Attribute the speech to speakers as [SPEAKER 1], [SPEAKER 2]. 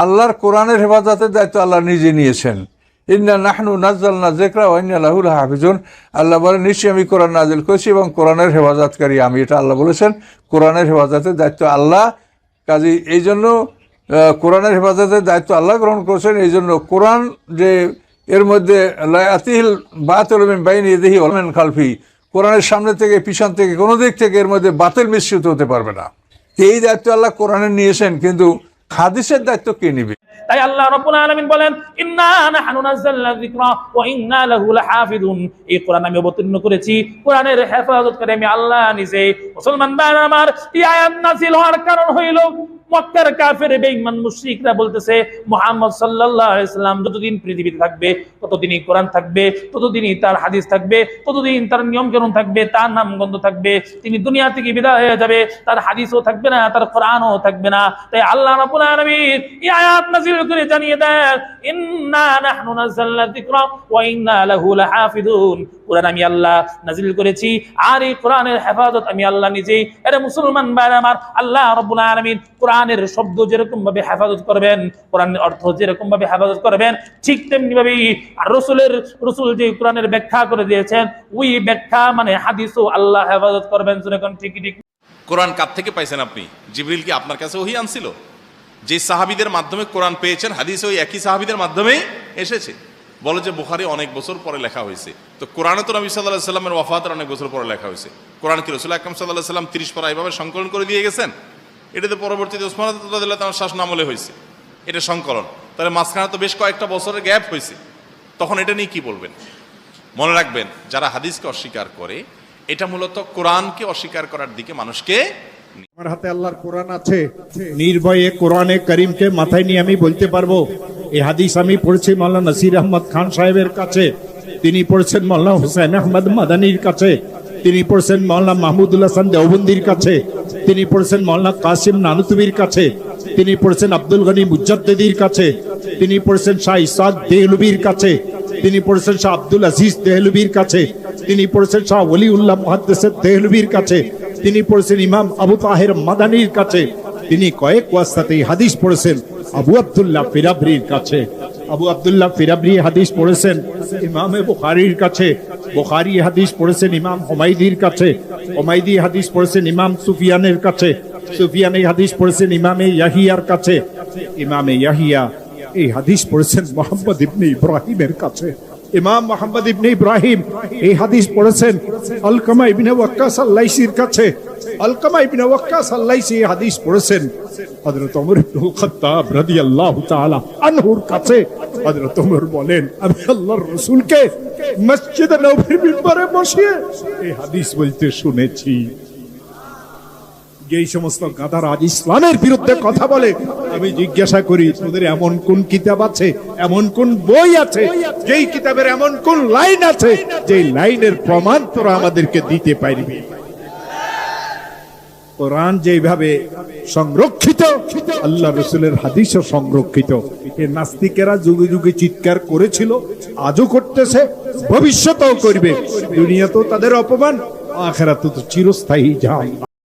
[SPEAKER 1] আল্লাহর কোরআনের হেফাজতের দায়িত্ব আল্লাহ নিজে নিয়েছেন। ইন্না নাহনু নাজ্জালনা জেকরা লাহুল হাফিজুন। আল্লাহ বলে, নিশ্চয়ই আমি কোরআন নাজিল করেছি এবং কোরআনের হেফাজতকারী আমি। এটা আল্লাহ বলেছেন। কোরআনের হেফাজতের দায়িত্ব আল্লাহ। কাজী এই জন্য কোরআনের হেফাজতের দায়িত্ব আল্লাহ গ্রহণ করেছেন। এই জন্য কোরআন যে, এর মধ্যে লায়াতিল বাতিল বাইনি দেহি অলমেন খালফি। কোরআনের সামনে থেকে, পিছন থেকে, কোনো দিক থেকে এর মধ্যে বাতিল মিশ্রিত হতে পারবে না। এই দায়িত্ব আল্লাহ কোরআনে নিয়েছেন, কিন্তু হাদিসের দায়িত্ব কে নিবে?
[SPEAKER 2] তাই আল্লাহ রাব্বুল আলামিন বলেন, ইন্না নাহনু নাযালনা যিকরা ওয়া ইন্না লাহু লাহাফিজুন। এই কোরআন আমি অবতীর্ণ করেছি। কোরআনের হেফাজত করে আমি আল্লাহ নিজে। মুসলমান ভাই আমার, এই আয়াত নাযিল হওয়ার কারণ হইল মক্কার কাফের বেঈমান মুশরিকরা বলতেছে, মুহাম্মদ সাল্লাল্লাহু আলাইহি সাল্লাম যতদিন পৃথিবীতে থাকবে, ততদিনই কোরআন থাকবে, ততদিনই তার হাদিস থাকবে, ততদিন তার নিয়ম কানুন থাকবে, তার নাম গন্ধ থাকবে, তিনি দুনিয়া থেকে বিদায় হয়ে যাবে, তার হাদিসও থাকবে না, তার কোরআনও থাকবে না। তাই আল্লাহ রাব্বুল আলামিন এই আয়াত নাযিল করে জানিয়ে দেন, ইন্না নাহনু নাযালনা যিকরা ওয়া ইন্না লাহু লাহাফিজুন কোরআন আমি আল্লাহ নাজিল করেছি। আর এই কোরআনের হেফাজত আমি আল্লাহ নিজেই। এর মুসলমান ভাই আমার, আল্লাহ রাব্বুল আলামিন কোরআনের শব্দ যেরকম ভাবে হেফাজত করবেন, কোরআনের অর্থ যেরকম ভাবে হেফাজত করবেন, ঠিক তেমনি ভাবে আর রসুলের, রসুল যে কোরআনের ব্যাখ্যা করে দিয়েছেন, ওই ব্যাখ্যা মানে হাদিসও আল্লাহ হেফাজত করবেন যেরকম ঠিক ঠিক
[SPEAKER 3] কোরআন কাপ থেকে পাইছেন আপনি? জিবরিল কি আপনার কাছে ওহি আনছিল? যে সাহাবিদের মাধ্যমে কোরআন পেয়েছেন, হাদিস ওই একই সাহাবিদের মাধ্যমেই এসেছে। বলে যে বুখারি অনেক বছর পরে লেখা হয়েছে। তো কোরআনে তো নবী সাল্লাহ সাল্লামের ওয়াফাতের অনেক বছর পরে লেখা হয়েছে। কোরআন কি রসুল আকরম সাল্লাহ সাল্লাম তিরিশ পারা এইভাবে সংকলন করে দিয়ে গেছেন? এটাতে পরবর্তীতে ওসমান তার শাসন আমলে হয়েছে। এটা সংকলন। তাহলে মাঝখানে তো বেশ কয়েকটা বছরের গ্যাপ হয়েছে। তখন এটা নিয়ে কি বলবেন? মনে রাখবেন, যারা হাদিসকে অস্বীকার করে, এটা মূলত কোরআনকে অস্বীকার করার দিকে মানুষকে
[SPEAKER 4] আমার হাতে আল্লাহর কোরআন আছে। নির্ভয়ে কোরআনে করিমকে মাথায় নিয়ে আমি বলতে পারব এই হাদিস আমি পড়েছি মাল্লা নাসির আহমদ খান সাহেবের কাছে। তিনি পড়েছেন মাল্লা হুসেন আহমদ মাদানির কাছে। তিনি পড়েছেন মাল্লা মাহমুদুল হাসান দেওবন্দির কাছে। তিনি পড়েছেন মাল্লা কাসিম নানুতুবির কাছে। তিনি পড়েছেন আব্দুল গনি মুজাদ্দিদির কাছে। তিনি পড়েছেন শাহ ইসাদ দেহলুবির কাছে। তিনি পড়েছেন শাহ আব্দুল আজিজ দেহলুবির কাছে। তিনি পড়েছেন শাহ ওলিউল্লাহ মহাদ্দেসের দেহলুবির কাছে। তিনি পড়েছেন ইমাম আবু তাহের মাদানির কাছে। তিনি কয়েক ওয়াস্তাতে এই হাদিস পড়েছেন। আবু আবদুল্লাহ ফিরাবরির কাছে। আবু আবদুল্লাহ ফিরাবরি হাদিস পড়েছেন ইমামে বুখারির কাছে। বুখারি হাদিস পড়েছেন ইমাম হুমাইদির কাছে। হুমাইদি হাদিস পড়েছেন ইমাম সুফিয়ানের কাছে। সুফিয়ান এই হাদিস পড়েছেন ইমামে ইয়াহিয়ার কাছে। ইমামে ইয়াহিয়া এই হাদিস পড়েছেন মোহাম্মদ ইবনে ইব্রাহিমের কাছে। ইমাম মোহাম্মদ ইবনে ইব্রাহিম এই হাদিস পড়েছেন আলকামা ইবনে ওয়াক্কাস আল্লাইসির কাছে। শুনেছি। এই সমস্ত গাধার আজ ইসলামের বিরুদ্ধে কথা বলে, আমি জিজ্ঞাসা করি, তোদের এমন কোন কিতাব আছে? এমন কোন বই আছে? যেই কিতাবের এমন কোন লাইন আছে? যেই লাইনের প্রমাণ তোরা আমাদেরকে দিতে পারবি। কোরআন যেভাবে সংরক্ষিত, আল্লাহ রসুলের হাদিসও সংরক্ষিত। এ নাস্তিকেরা যুগে যুগে চিৎকার করেছিল, আজও করতেছে, ভবিষ্যতেও করবে। দুনিয়া তো তাদের অপমান আখেরা তো চিরস্থায়ী যান